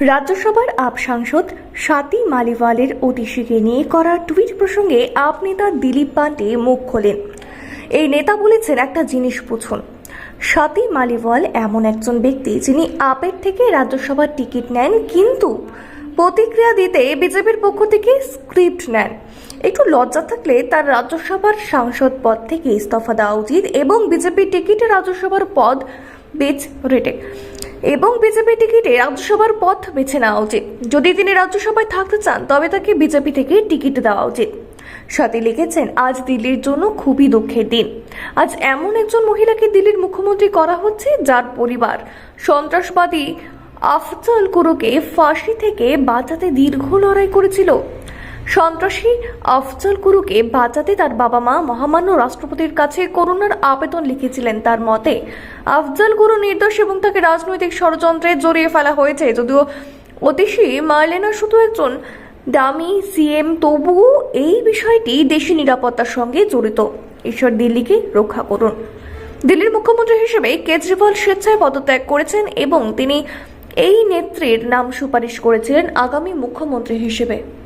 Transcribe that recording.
রাজ্যসভার আপ সাংসদ স্বাতি মালিওয়ালের অতিশীকে নিয়ে করা টুইট প্রসঙ্গে আপ নেতা দিলীপ পান্ডে মুখ খোলেন। এই নেতা বলেছেন একটা জিনিস বুঝুন, স্বাতি মালিওয়াল এমন একজন ব্যক্তি যিনি আপের থেকে রাজ্যসভার টিকিট নেন কিন্তু প্রতিক্রিয়া দিতে বিজেপির পক্ষ থেকে স্ক্রিপ্ট নেন। একটু লজ্জা থাকলে তার রাজ্যসভার সাংসদ পদ থেকে ইস্তফা দেওয়া উচিত এবং বিজেপির টিকিটে রাজ্যসভার পদ বেচ রেটে। এবং বিজেপি টিকিটে রাজ্যসভার পথ বেছে নেওয়া উচিত। যদি তিনি রাজ্যসভায় থাকতে চান, তবে তাকে বিজেপি থেকে টিকিট দেওয়া উচিত। সাথে লিখেছেন, আজ দিল্লির জন্য খুবই দুঃখের দিন। আজ এমন একজন মহিলাকে দিল্লির মুখ্যমন্ত্রী করা হচ্ছে, যার পরিবার সন্ত্রাসবাদী আফজল কুরুকে ফাঁসি থেকে বাঁচাতে দীর্ঘ লড়াই করেছিল। সন্ত্রাসী আফজল গুরুকে বাঁচাতে তার বাবা মা মহামান্য রাষ্ট্রপতির কাছে করুণার আবেদন লিখেছিলেন তার মতে, আফজল গুরু নির্দোষ এবং তাকে রাজনৈতিক ষড়যন্ত্রে জড়িয়ে ফেলা হয়েছে। যদিও অতিশী মার্লেনা শুধু একজন দামি সিএম, তবুও এই বিষয়টি দেশি নিরাপত্তার সঙ্গে জড়িত। ঈশ্বর দিল্লিকে রক্ষা করুন। দিল্লির মুখ্যমন্ত্রী হিসেবে কেজরিওয়াল স্বেচ্ছায় পদত্যাগ করেছেন এবং তিনি এই নেত্রীর নাম সুপারিশ করেছিলেন আগামী মুখ্যমন্ত্রী হিসেবে।